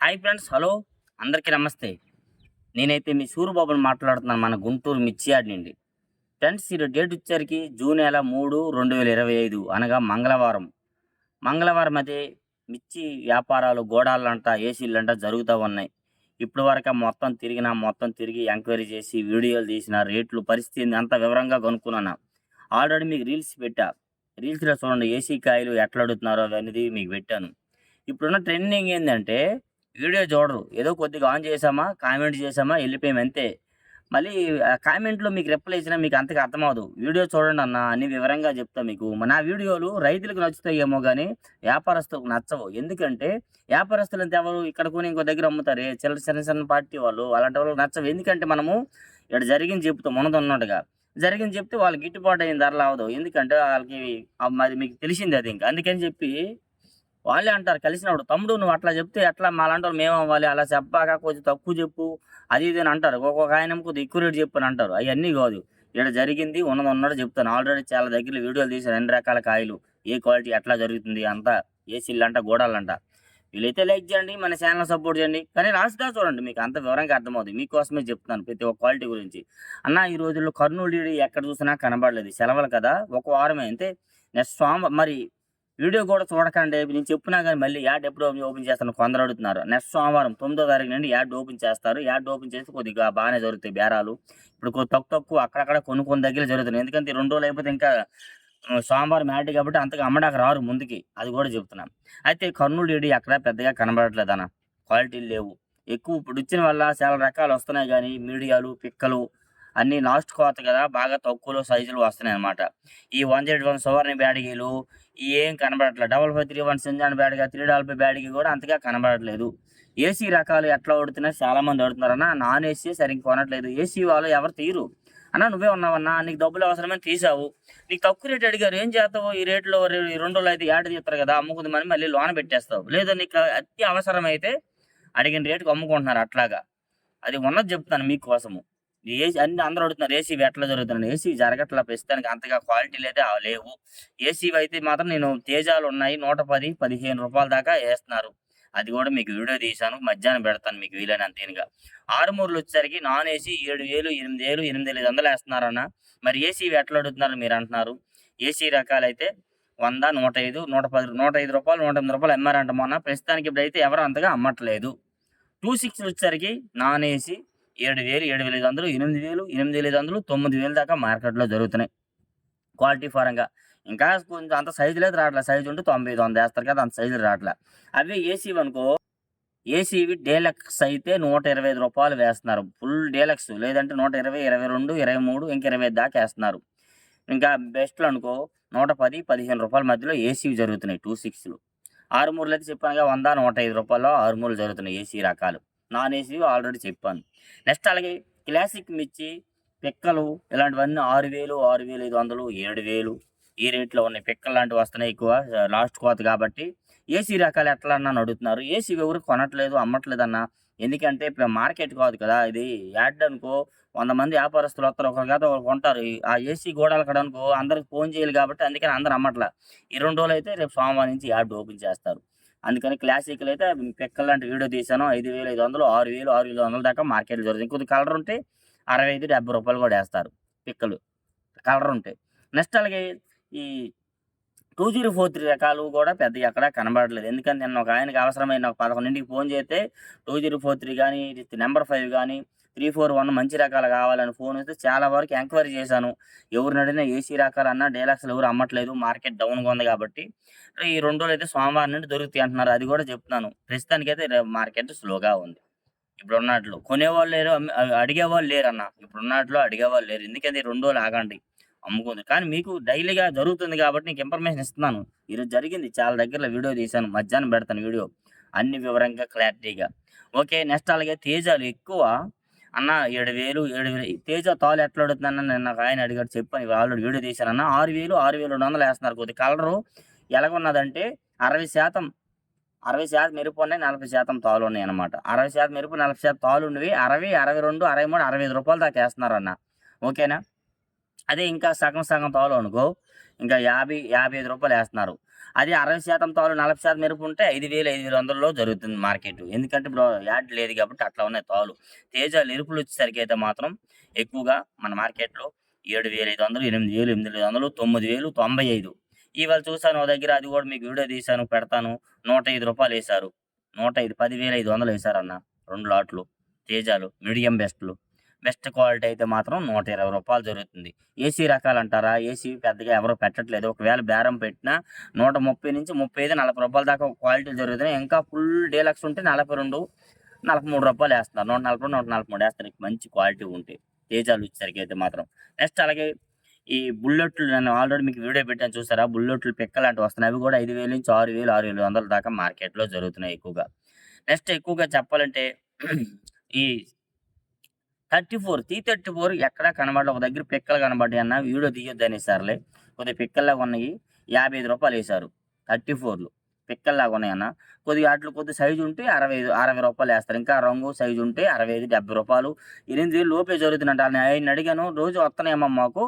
Hi friends hello. అందరికీ నమస్తే. నేనైతే మీ సూరుబాబుని మాట్లాడుతున్నాను మన గుంటూరు మిర్చియాడ్ నుండి ఫ్రెండ్స్ ఈరోజు డేట్ వచ్చేసరికి జూన్ నెల మూడు రెండు వేల ఇరవై ఐదు అనగా మంగళవారం. మంగళవారం అదే మిర్చి వ్యాపారాలు గోడాలంట ఏసీలంట జరుగుతూ ఉన్నాయి. ఇప్పుడు వరకు మొత్తం తిరిగిన మొత్తం తిరిగి ఎంక్వైరీ చేసి వీడియోలు తీసిన రేట్లు పరిస్థితి అంత వివరంగా కనుక్కున్నాను? ఆల్రెడీ మీకు రీల్స్ పెట్టా. రీల్స్లో చూడండి ఏసీ కాయలు ఎట్లా అడుగుతున్నారో అనేది మీకు పెట్టాను. ఇప్పుడున్న ట్రెండింగ్ ఏంటంటే వీడియో చూడరు. ఏదో కొద్దిగా ఆన్ చేసామా కామెంట్ చేసామా వెళ్ళిపోయాం అంతే. మళ్ళీ కామెంట్లో మీకు రిప్లై ఇచ్చినా మీకు అంతగా అర్థమవదు. వీడియో చూడండి అన్న అని వివరంగా చెప్తా మీకు. నా వీడియోలు రైతులకు నచ్చుతాయేమో కానీ వ్యాపారస్తులకు నచ్చవు. ఎందుకంటే వ్యాపారస్తులు అంత ఎవరు ఇక్కడ కొని ఇంకో దగ్గర అమ్ముతారు. చిల్లర చిన్న చిన్న చిన్న పార్టీ వాళ్ళు అలాంటి వాళ్ళకి నచ్చవు. ఎందుకంటే మనము ఇక్కడ జరిగింది చెప్తాం ఉన్నది ఉన్నట్టుగా. జరిగింది చెప్తే వాళ్ళకి గిట్టుబాటు అయిన ధరలు అవ్వదు. ఎందుకంటే వాళ్ళకి మరి మీకు తెలిసింది అది ఇంకా. అందుకని చెప్పి వాళ్ళే అంటారు కలిసినప్పుడు తమ్ముడు నువ్వు అట్లా చెప్తే ఎట్లా? మా లాంటి వాళ్ళు మేము అవ్వాలి అలా చెప్పాక కొంచెం తక్కువ చెప్పు అది ఇది అని అంటారు. ఒక్కొక్క ఆయన కొద్దిగా ఎక్కువ రేటు చెప్పు అని అంటారు. అవన్నీ కాదు. ఇక్కడ జరిగింది ఉన్నది ఉన్నట్టు చెప్తాను. ఆల్రెడీ చాలా దగ్గర వీడియోలు తీసాను రెండు రకాల కాయలు ఏ క్వాలిటీ ఎట్లా జరుగుతుంది అంతా ఏ సిల్లంట గోడాలంట. వీలైతే లైక్ చేయండి మన ఛానల్ సపోర్ట్ చేయండి. కానీ రాసిదా చూడండి మీకు అంత వివరంగా అర్థమవుతుంది మీకోసమే చెప్తున్నాను ప్రతి ఒక్క క్వాలిటీ గురించి. అన్న ఈ రోజుల్లో కర్నూలు ఎక్కడ చూసినా కనబడలేదు. సెలవులు కదా? ఒక వారమే. అంతే నెక్స్ట్ సోమ మరి వీడియో కూడా చూడకండి. నేను చెప్పినా కానీ మళ్ళీ యాడ్ ఎప్పుడు ఓపెన్ చేస్తాను కొందరు అడుగుతున్నారు. నెక్స్ట్ సోమవారం తొమ్మిదో తారీఖు నుండి యాడ్ ఓపెన్ చేస్తారు. యాడ్ ఓపెన్ చేసి కొద్దిగా బాగానే జరుగుతాయి బేరాలు. ఇప్పుడు కొద్ది తక్కువ తక్కువ అక్కడక్కడ కొన్ని కొన్ని దగ్గర జరుగుతున్నాయి. ఎందుకంటే రెండు రోజులు అయిపోతే ఇంకా సోమవారం యాడ్ కాబట్టి అంతగా అమ్మడాక రారు ముందుకి. అది కూడా చెప్తున్నాను అయితే కర్నూలు ఏడి అక్కడ పెద్దగా కనబడట్లేదు అన్న క్వాలిటీలు లేవు. ఎక్కువ ఇప్పుడు ఇచ్చిన వల్ల చాలా రకాలు వస్తున్నాయి కానీ మీడియాలు పిక్కలు అన్ని లాస్ట్ కోత కదా బాగా తక్కువలో సైజులు వస్తున్నాయి అనమాట ఈ వన్ జెడ్ వన్ సువర్ణ బ్యాడిగీలు ఈ ఏం కనబడట్లేదు డబల్ ఫైవ్ త్రీ వన్ సింజాన్ బ్యాడిగా త్రీ డబల్ ఫైవ్ బ్యాడ్కి కూడా అంతగా కనబడట్లేదు. ఏసీ రకాలు ఎట్లా అడుగుతున్నారు చాలా మంది అడుగుతున్నారన్న నాన్ ఏసీ సరిగ్గా కొనట్లేదు. ఏసీ వాళ్ళు ఎవరు తీరు అన్నా నువ్వే ఉన్నావన్నా నీకు డబ్బులు అవసరమని తీసావు. నీకు తక్కువ రేట్ అడిగారు ఏం చేస్తావు? ఈ రేట్లో ఈ రెండు రోజులు అయితే యాడ్ తీస్తారు కదా అమ్ముకుందామని మళ్ళీ లోన పెట్టేస్తావు. లేదా నీకు అతి అవసరమైతే అడిగిన రేటుకి అమ్ముకుంటున్నారు అట్లాగా. అది ఉన్నది చెప్తాను మీకోసము. ఏసీ అన్ని అందరూ అడుగుతున్నారు ఏసీ ఎట్లా జరుగుతున్నాయి? ఏసీ జరగట్లా ప్రస్తుతానికి అంతగా క్వాలిటీలు అయితే లేవు. ఏసీ అయితే మాత్రం నేను తేజాలు ఉన్నాయి నూట పది పదిహేను రూపాయల దాకా వేస్తున్నారు. అది కూడా మీకు వీడియో తీశాను మధ్యాహ్నం పెడతాను మీకు వీలైనంత ఇంకా ఆరుమూరులు వచ్చేసరికి నాన్ ఏసీ ఏడు వేలు ఎనిమిది వేలు ఎనిమిది ఐదు వందలు వేస్తున్నారన్న. మరి ఏసీ ఎట్లా అడుగుతున్నారు మీరు అంటున్నారు? ఏసీ రకాలైతే వంద నూట ఐదు నూట పది నూట ఐదు రూపాయలు నూట ఎనిమిది రూపాయలు అమ్మారంట మొన్న. ప్రస్తుతానికి ఇప్పుడైతే ఎవరు అంతగా అమ్మట్లేదు. టూ సిక్స్ వచ్చేసరికి నాన్ ఏసీ ఏడు వేలు ఏడు వేల ఐదు వందలు ఎనిమిది వేలు ఎనిమిది వేల ఐదు వందలు తొమ్మిది వేలు దాకా మార్కెట్లో జరుగుతున్నాయి. క్వాలిటీ పరంగా ఇంకా కొంచెం అంత సైజు లేదు రావట్లే. సైజు ఉంటే తొంభై ఐదు వంద వేస్తారు కదా అంత సైజు రావట్లే. అవి ఏసీవి అనుకో ఏసీవి డేలక్స్ అయితే నూట ఇరవై ఐదు రూపాయలు వేస్తున్నారు. Full deluxe. లేదంటే నూట ఇరవై ఇరవై రెండు ఇరవై మూడు ఇంకా ఇరవై ఐదు దాకా వేస్తున్నారు. ఇంకా బెస్ట్లు అనుకో నూట పది పదిహేను రూపాయల మధ్యలో ఏసీవి జరుగుతున్నాయి టూ సిక్స్లు. ఆరు మూరలు అయితే చెప్పాను వంద నూట ఐదు రూపాయలు ఆరు మూరలు జరుగుతున్నాయి ఏసీ రకాలు. నాన్ ఏసీ ఆల్రెడీ చెప్పాను. నెక్స్ట్ అలాగే క్లాసిక్ మిర్చి పిక్కలు ఇలాంటివన్నీ ఆరు వేలు ఆరు వేలు ఐదు వందలు ఏడు వేలు ఈ రేట్లో ఉన్నాయి. పిక్కలు లాంటివి వస్తున్నాయి ఎక్కువ లాస్ట్ కోత కాబట్టి. ఏసీ రకాలు ఎట్లా అన్న అడుగుతున్నారు. ఏసీ ఎవరు కొనట్లేదు అమ్మట్లేదు అన్న ఎందుకంటే ఇప్పుడు మార్కెట్ కాదు కదా ఇది యాడ్ అనుకో వంద మంది వ్యాపారస్తులు వస్తారు ఒకరు కదా ఒకరు కొంటారు. ఆ ఏసీ గోడలు కడనుకో అందరికి ఫోన్ చేయాలి కాబట్టి అందుకని అందరు అమ్మట్లా. ఈ రెండు రోజులు అయితే రేపు సోమవారం నుంచి యాడ్ ఓపెన్ చేస్తారు. అందుకని క్లాసిక్లు అయితే పిక్కలు లాంటి వీడియో తీసాను ఐదు వేలు ఐదు వందలు ఆరు వేలు ఆరు వేలు వందల దాకా మార్కెట్లో జరుగుతుంది కొద్ది కలర్ ఉంటే అరవై ఐదు డెబ్బై రూపాయలు కూడా వేస్తారు పిక్కలు. కలర్ ఉంటాయి నెక్స్ట్ అలాగే ఈ టూ జీరో ఫోర్ త్రీ రకాలు కూడా పెద్ద ఎక్కడ కనబడలేదు ఎందుకంటే నేను ఒక ఆయనకి అవసరమైన ఒక పదకొండింటికి ఫోన్ చేస్తే టూ జీరో ఫోర్ త్రీ కానీ నెంబర్ ఫైవ్ కానీ త్రీ ఫోర్ వన్ మంచి రకాలు కావాలని ఫోన్ వస్తే చాలా వరకు ఎంక్వైరీ చేశాను. ఎవరు అడిగినా ఏసీ రకాలు అన్నా డేలాక్స్లు ఎవరు అమ్మట్లేదు మార్కెట్ డౌన్గా ఉంది కాబట్టి. ఈ రెండు రోజులు అయితే సోమవారం నుండి దొరుకుతాయి అంటున్నారు అది కూడా చెప్తున్నాను. ప్రస్తుతానికి అయితే మార్కెట్ స్లోగా ఉంది. ఇప్పుడు ఉన్నట్లు కొనేవాళ్ళు లేరు అడిగేవాళ్ళు లేరు అన్న ఇప్పుడు ఉన్నట్లు అడిగేవాళ్ళు లేరు. ఎందుకంటే రెండు రోజులు ఆగండి అమ్ముకుంది. కానీ మీకు డైలీగా జరుగుతుంది కాబట్టి నీకు ఇన్ఫర్మేషన్ ఇస్తున్నాను. ఈరోజు జరిగింది చాలా దగ్గరలో వీడియో తీశాను మధ్యాహ్నం పెడతాను వీడియో. అన్ని వివరంగా క్లారిటీగా. ఓకే నెక్స్ట్ అలాగే తేజాలు ఎక్కువ. అన్న ఏడు వేలు ఏడు వేలు. తేజ తాలు ఎట్లా అడుగుతుందన్న నేను నాకు ఆయన అడిగాడు చెప్పాను ఆల్రెడీ వీడియో తీశాను అన్న ఆరు వేలు ఆరు వేలు రెండు వందలు వేస్తున్నారు కొద్ది కలరు. ఎలాగున్నదంటే అరవై శాతం అరవై శాతం మెరుపు ఉన్నాయి నలభై శాతం తాలు ఉన్నాయి అనమాట అరవై శాతం మెరుపు నలభై శాతం తాలు ఉన్నవి. అరవై అరవై రెండు అరవై మూడు అరవై ఐదు రూపాయలు దాకా వేస్తున్నారన్న. ఓకేనా? అదే ఇంకా సగం సగం తాలు అనుకో. ఇంకా యాభై యాభై ఐదు రూపాయలు వేస్తున్నారు. అది అరవై శాతం తాలు నలభై శాతం మెరుపు ఉంటే ఐదు వేలు ఐదు వేల వందలలో జరుగుతుంది మార్కెట్. ఎందుకంటే ఇప్పుడు యాడ్ లేదు కాబట్టి అట్లా ఉన్నాయి తాలు. తేజాలు ఎరుపులు వచ్చేసరికి అయితే మాత్రం ఎక్కువగా మన మార్కెట్లో ఏడు వేల ఐదు వందలు ఎనిమిది వేలు ఎనిమిది వేల వందలు తొమ్మిది వేలు తొంభై ఐదు. ఇవాళ చూసాను దగ్గర అది కూడా మీకు వీడియో తీశాను పెడతాను. నూట ఐదు రూపాయలు వేశారు. నూట ఐదు పదివేల ఐదు వందలు వేశారన్న రెండు లాట్లు. తేజాలు మీడియం బెస్ట్లు. బెస్ట్ క్వాలిటీ అయితే మాత్రం నూట ఇరవై రూపాయలు జరుగుతుంది. ఏసీ రకాలు అంటారా ఏసీ పెద్దగా ఎవరు పెట్టట్లేదు. ఒకవేళ బేరం పెట్టినా నూట ముప్పై నుంచి ముప్పై ఐదు నలభై రూపాయల దాకా క్వాలిటీ జరుగుతున్నాయి. ఇంకా ఫుల్ డీలక్స్ ఉంటే నలభై రెండు నలభై మూడు రూపాయలు వేస్తున్నారు. నూట నలభై నూట నలభై మూడు వేస్తారు మంచి క్వాలిటీ ఉంటే తేజాలు వచ్చేసరికి అయితే మాత్రం. నెక్స్ట్ అలాగే ఈ బుల్లెట్లు నేను ఆల్రెడీ మీకు వీడియో పెట్టాను చూసారా? బుల్లెట్లు పిక్క లాంటివి వస్తున్నాయి. అవి కూడా ఐదు వేలు నుంచి ఆరు వేలు ఆరు వేలు వందల దాకా మార్కెట్లో జరుగుతున్నాయి ఎక్కువగా. నెక్స్ట్ ఎక్కువగా చెప్పాలంటే ఈ thirty four T thirty four ఎక్కడా కనబడలేదు ఒక దగ్గర పిక్కలు కనబడ్డాయి అన్న వీడియో తీయొద్దు అనేసారులే. కొద్దిగా పిక్కల్లాగా ఉన్నాయి. యాభై ఐదు రూపాయలు వేశారు. థర్టీ ఫోర్లు పిక్కల్లాగా ఉన్నాయి అన్న. కొద్దిగా వాటిలో కొద్ది సైజు ఉంటే అరవై ఐదు అరవై రూపాయలు వేస్తారు. ఇంకా రంగు సైజు ఉంటే అరవై ఐదు డెబ్బై రూపాయలు. ఎనిమిది వేలు లోపే జరుగుతుందంట. ఆయన అడిగాను. రోజు వస్తున్నాయమ్మా మాకు.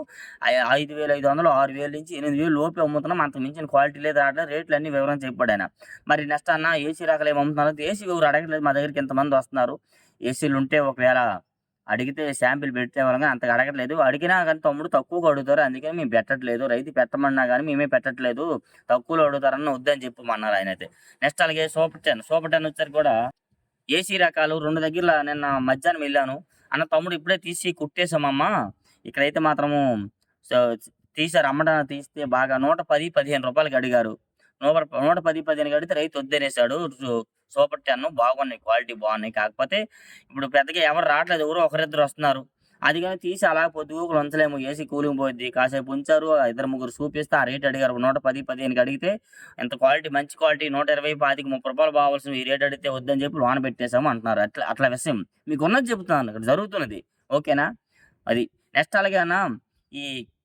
ఐదు వేలు ఐదు వందలు ఆరు వేలు నుంచి ఎనిమిది వేలు లోపే అమ్ముతున్నాం. అంత మించిన క్వాలిటీ లేదు. రావట్లేదు రేట్లు అన్ని వివరం చెప్పాడు ఆయన. మరి నెక్స్ట్ అన్న ఏసీ రకాలు ఏమి అమ్ముతున్నారు? ఏసీ ఎవరు అడగట్లేదు. మా దగ్గరికి ఎంతమంది వస్తున్నారు. ఏసీలు ఉంటే ఒకవేళ అడిగితే శాంపిల్ పెడితే వాళ్ళని అంతగా అడగట్లేదు. అడిగినా కానీ తమ్ముడు తక్కువగా అడుగుతారు. అందుకని మేము పెట్టట్లేదు. రైతు పెట్టమన్నా కానీ మేమే పెట్టట్లేదు. తక్కువలో అడుగుతారన్న వద్దని చెప్పమన్నారు ఆయన అయితే. నెక్స్ట్ అలాగే సూపర్ టెన్. సూపర్ టెన్ వచ్చేసరికి కూడా ఏసీ రకాలు రెండు దగ్గర నిన్న మధ్యాహ్నం వెళ్ళాను. అన్న తమ్ముడు ఇప్పుడే తీసి కుట్టేసామమ్మా ఇక్కడైతే మాత్రము తీసారు అమ్మడానికి తీస్తే బాగా నూట పది పదిహేను రూపాయలకి అడిగారు. నూట నూట పది పదిహేను అడిగితే రైతు వద్దనేసాడు. సూపర్ టెన్ బాగున్నాయి క్వాలిటీ బాగున్నాయి. కాకపోతే ఇప్పుడు పెద్దగా ఎవరు రావట్లేదు ఎవరో ఒకరిద్దరు వస్తున్నారు. అది కానీ తీసి అలా పొద్దుగూకులు ఉంచలేము. ఏసీ కూలింగ్ పోయింది కాసేపు ఉంచారు ఇద్దరు ముగ్గురు చూపిస్తే ఆ రేట్ అడిగారు. నూట పది పదిహేనుకి అడిగితే ఎంత క్వాలిటీ మంచి క్వాలిటీ నూట ఇరవై పాతికి ముప్పై రూపాయలు బావాల్సిన ఈ రేట్ అడిగితే వద్దని చెప్పి లోన పెట్టేశాము అంటున్నారు. అట్లా అట్లా విషయం. మీకు ఉన్నది చెప్తున్నాను ఇక్కడ జరుగుతున్నది. ఓకేనా? అది నెక్స్ట్ అలాగే ఈ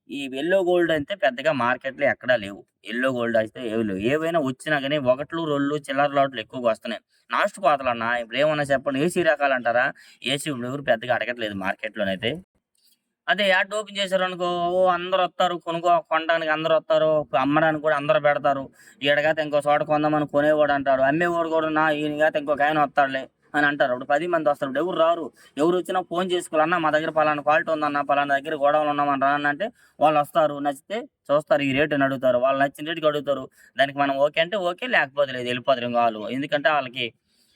ఈ ఎల్లో గోల్డ్ అయితే పెద్దగా మార్కెట్లో ఎక్కడా లేవు. ఎల్లో గోల్డ్ అయితే ఏవి లేవు. ఏవైనా వచ్చినా కానీ ఒకట్లు రెండు చిల్లర లాట్లు ఎక్కువగా వస్తున్నాయి. నాస్ట్ పాతలు అన్న ఇప్పుడు ఏమన్నా చెప్పండి ఏసీ రకాలు అంటారా? ఏసీ ఎవరు పెద్దగా అడగట్లేదు మార్కెట్లోనైతే అదే యాడ్ ఓపెన్ చేశారు అనుకో ఓ అందరు వస్తారు కొనుక్కో కొనడానికి అందరు వస్తారు అమ్మడానికి కూడా అందరు పెడతారు. ఈడగాత ఇంకో చోట కొందామని కొనేవాడు అంటాడు. అమ్మేవాడు కూడా నా ఈయనగా ఇంకొక ఆయన వస్తాడులే. అని అంటారు. ఇప్పుడు పది మంది వస్తారు. ఇప్పుడు ఎవరు రారు? ఎవరు వచ్చినా ఫోన్ చేసుకోవాలన్నా మా దగ్గర పలానా క్వాలిటీ ఉందన్న పలానా దగ్గర గోడవలు ఉన్నామని రానని అంటే వాళ్ళు వస్తారు. నచ్చితే చూస్తారు. ఈ రేటు అడుగుతారు. వాళ్ళు నచ్చిన రేటుకి అడుగుతారు. దానికి మనం ఓకే అంటే ఓకే లేకపోతే లేదు. వెళ్ళిపోతారు ఇంకా వాళ్ళు. ఎందుకంటే వాళ్ళకి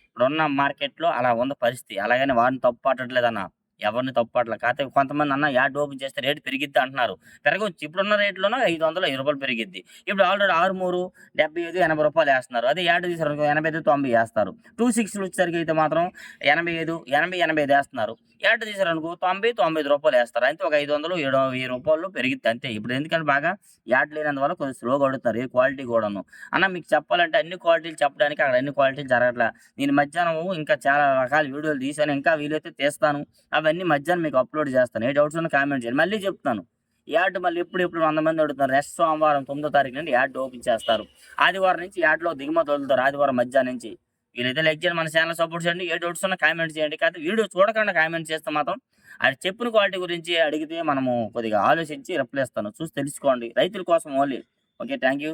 ఇప్పుడున్న మార్కెట్లో అలా ఉంది పరిస్థితి. అలాగని వారిని తప్పు పట్టట్లేదన్నా ఎవరిని తప్పట్ల కాకపోతే కొంతమంది అన్న యాడ్ ఓపెన్ చేస్తే రేటు పెరిగిద్ది అంటున్నారు. పెరగవచ్చు ఇప్పుడున్న రేట్లోనే ఐదు వందలు ఐదు రూపాయలు పెరిగిద్ది. ఇప్పుడు ఆల్రెడీ ఆరు మూడు డెబ్బై ఐదు ఎనభై రూపాయలు వేస్తున్నారు. అదే యాడ్ తీసారు ఎనభై ఐదు తొంభై వేస్తారు టూ సిక్స్లు వచ్చేసరికి అయితే మాత్రం ఎనభై ఐదు ఎనభై ఎనభై ఐదు వేస్తున్నారు. యాడ్ తీసారనుకో తొంభై తొంభై రూపాయలు వేస్తారు. అంతే ఒక ఐదు వందలు ఏడు వెయ్యి రూపాయలు పెరిగిద్ది అంతే. ఇప్పుడు ఎందుకంటే బాగా యాడ్ లేనందువల్ల కొంచెం స్లోగా అడుగుతారు ఏ క్వాలిటీ కూడాను. అన్న మీకు చెప్పాలంటే అన్ని క్వాలిటీలు చెప్పడానికి అక్కడ అన్ని క్వాలిటీలు జరగట్లే. నేను మధ్యాహ్నం ఇంకా చాలా రకాల వీడియోలు తీశాను. ఇంకా వీలైతే తీస్తాను. అవన్నీ మధ్యాహ్నం మీకు అప్లోడ్ చేస్తాను. ఏ డౌట్స్ ఉన్నా కామెంట్ చేయండి. మళ్ళీ చెప్తాను. యాడ్ మళ్ళీ ఎప్పుడు ఎప్పుడు వంద మంది అడుగుతున్నారు. నెక్స్ట్ సోమవారం తొమ్మిదో తారీఖు నుండి యాడ్ ఓపెన్ చేస్తారు. ఆదివారం నుంచి యాడ్లో దిగుమతి వదులుతారు. ఆదివారం మధ్యాహ్నం నుంచి. వీలైతే లైక్ చేయండి మన ఛానల్ సపోర్ట్ చేయండి. ఏ డౌట్స్ ఉన్నా కామెంట్ చేయండి. కాకపోతే వీడియో చూడకుండా కామెంట్ చేస్తే మాత్రం ఆయన చెప్పిన క్వాలిటీ గురించి అడిగితే మనము కొద్దిగా ఆలోచించి రిప్లై ఇస్తాను. చూసి తెలుసుకోండి. రైతుల కోసం ఓన్లీ ఓకే థ్యాంక్ యూ